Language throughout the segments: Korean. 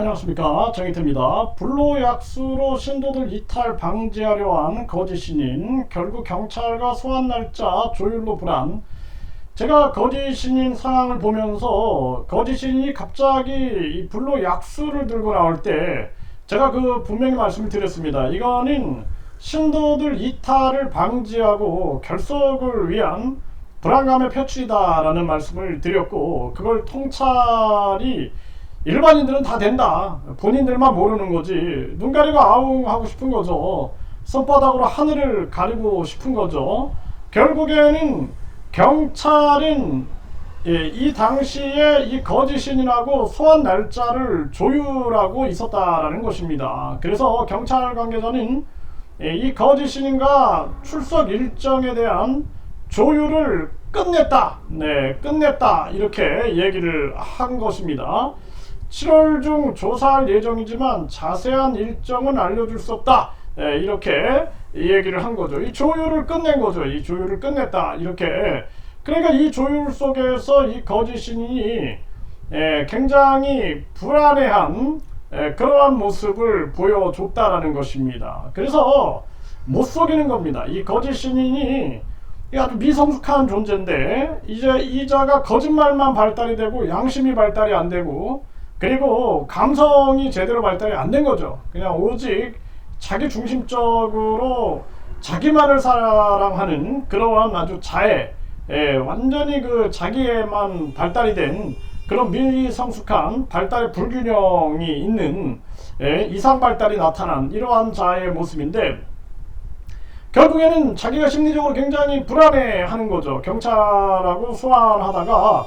안녕하십니까 정희태입니다. 불로약수로 신도들 이탈 방지하려 한 거짓 신인 결국 경찰과 소환 날짜 조율로 불안 제가 거짓 신인 상황을 보면서 거짓 신인이 갑자기 이 불로약수를 들고 나올 때 제가 그 분명히 말씀을 드렸습니다. 이거는 신도들 이탈을 방지하고 결속을 위한 불안감의 표출이다라는 말씀을 드렸고 그걸 통찰이 일반인들은 다 된다. 본인들만 모르는 거지. 눈 가리고 아웅 하고 싶은 거죠. 손바닥으로 하늘을 가리고 싶은 거죠. 결국에는 경찰은 예, 이 당시에 이 거짓신이라고 소환 날짜를 조율하고 있었다라는 것입니다. 그래서 경찰 관계자는 예, 이 거짓신인과 출석 일정에 대한 조율을 끝냈다. 네, 끝냈다. 이렇게 얘기를 한 것입니다. 7월 중 조사할 예정이지만 자세한 일정은 알려줄 수 없다. 예, 이렇게 얘기를 한 거죠. 이 조율을 끝낸 거죠. 이 조율을 끝냈다. 이렇게. 그러니까 이 조율 속에서 이 거짓 신인이 예, 굉장히 불안해한 예, 그러한 모습을 보여줬다라는 것입니다. 그래서 못 속이는 겁니다. 이 거짓 신인이 이 아주 미성숙한 존재인데 이제 이자가 거짓말만 발달이 되고 양심이 발달이 안 되고 그리고 감성이 제대로 발달이 안 된 거죠. 그냥 오직 자기 중심적으로 자기만을 사랑하는 그러한 아주 자애, 예, 완전히 그 자기에만 발달이 된 그런 미성숙한 발달의 불균형이 있는 예, 이상 발달이 나타난 이러한 자의 모습인데 결국에는 자기가 심리적으로 굉장히 불안해하는 거죠. 경찰하고 소환하다가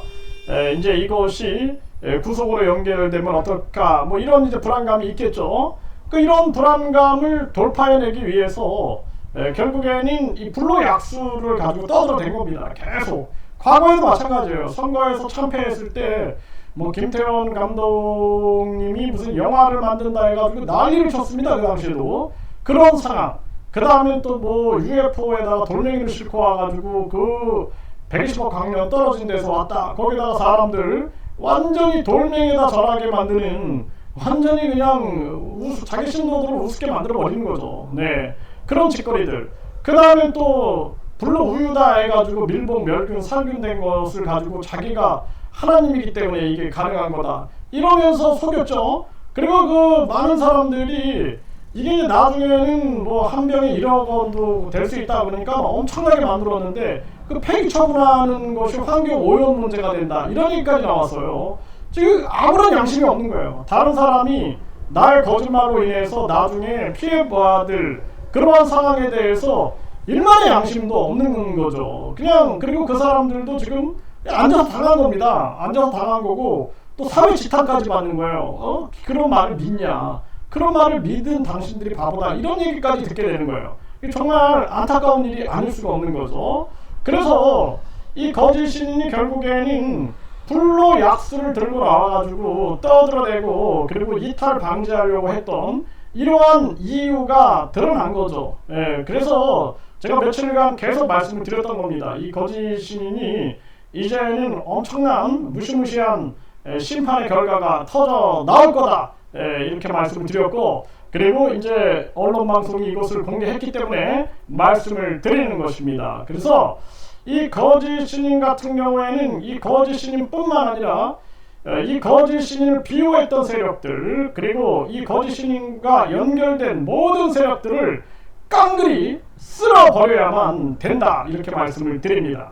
에, 이제 이것이 에, 구속으로 연결되면 어떨까 뭐 이런 이제 불안감이 있겠죠. 그 이런 불안감을 돌파해내기 위해서 에, 결국에는 이 불로 약수를 가지고 떠들어댄 겁니다. 계속 과거에도 마찬가지예요. 선거에서 참패했을 때 뭐 김태원 감독님이 무슨 영화를 만든다 해가지고 난리를 쳤습니다. 그 당시에도 그런 상황. 그 다음에 또 뭐 UFO에다가 돌멩이를 싣고 와가지고 그 120억 강력 떨어진 데서 왔다. 거기다가 사람들 완전히 돌멩이에다 절하게 만드는 완전히 그냥 우스, 자기 신도들을 우습게 만들어 버리는 거죠. 네. 그런 짓거리들. 그 다음에 또 불로 우유다 해가지고 밀봉, 멸균, 살균된 것을 가지고 자기가 하나님이기 때문에 이게 가능한 거다. 이러면서 속였죠. 그리고 그 많은 사람들이 이게 나중에는 뭐 한 병에 1억 원도 될 수 있다 그러니까 엄청나게 만들었는데 그 폐기 처분하는 것이 환경 오염 문제가 된다 이런 얘기까지 나왔어요. 지금 아무런 양심이 없는 거예요. 다른 사람이 날 거짓말로 인해서 나중에 피해 받을 그러한 상황에 대해서 일만의 양심도 없는 거죠. 그냥 그리고 그 사람들도 지금 앉아서 당한 겁니다. 앉아서 당한 거고 또 사회 지탄까지 받는 거예요. 어? 그런 말을 믿냐? 그런 말을 믿은 당신들이 바보다 이런 얘기까지 듣게 되는 거예요. 정말 안타까운 일이 아닐 수가 없는 거죠. 그래서 이 거짓 신인이 결국에는 불로 약수를 들고 나와가지고 떠들어대고 그리고 이탈 방지하려고 했던 이러한 이유가 드러난 거죠. 예, 그래서 제가 며칠간 계속 말씀을 드렸던 겁니다. 이 거짓 신인이 이제는 엄청난 무시무시한 심판의 결과가 터져 나올 거다. 이렇게 말씀을 드렸고 그리고 이제 언론 방송이 이것을 공개했기 때문에 말씀을 드리는 것입니다. 그래서 이 거짓 신인 같은 경우에는 이 거짓 신인뿐만 아니라 이 거짓 신인을 비호했던 세력들 그리고 이 거짓 신인과 연결된 모든 세력들을 깡그리 쓸어버려야만 된다 이렇게 말씀을 드립니다.